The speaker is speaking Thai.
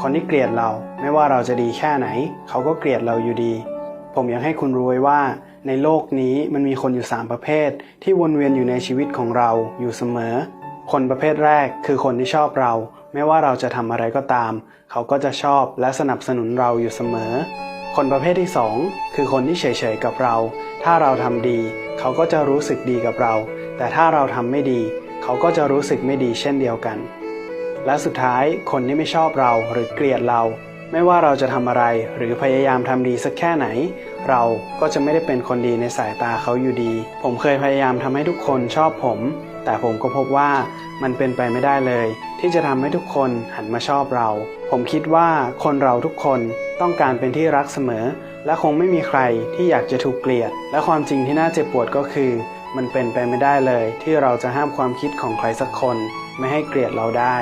คนที่เกลียดเราไม่ว่าเราจะดีแค่ไหน เขาก็เกลียดเราอยู่ดี ผมอยากให้คุณรู้ไว้ว่า ในโลกนี้มันมีคนอยู่ 3 ประเภท ที่วนเวียนอยู่ในชีวิตของเราอยู่เสมอ คนประเภทแรกคือคนที่ชอบเรา ไม่ว่าเราจะทำอะไรก็ตาม เขาก็จะชอบและสนับสนุนเราอยู่เสมอ คนประเภทที่ 2 คือคนที่เฉยๆกับเรา ถ้าเราทำดี เขาก็จะรู้สึกดีกับเรา แต่ถ้าเราทำไม่ดี เขาก็จะรู้สึกไม่ดีเช่นเดียวกัน และสุดท้ายคนที่ไม่ชอบเราหรือเกลียดเรา ไม่ว่าเราจะทำอะไรหรือพยายามทำดีสักแค่ไหน เราก็จะไม่ได้เป็นคนดีในสายตาเขาอยู่ดี ผมเคยพยายามทำให้ทุกคนชอบผม แต่ผมก็พบว่ามันเป็นไปไม่ได้เลย ที่จะทำให้ทุกคนหันมาชอบเรา ผมคิดว่าคนเราทุกคนต้องการเป็นที่รักเสมอ และคงไม่มีใครที่อยากจะถูกเกลียด และความจริงที่น่าเจ็บปวดก็คือ มันเป็นไปไม่ได้เลย ที่เราจะห้ามความคิดของใครสักคน ไม่ให้เกลียดเราได้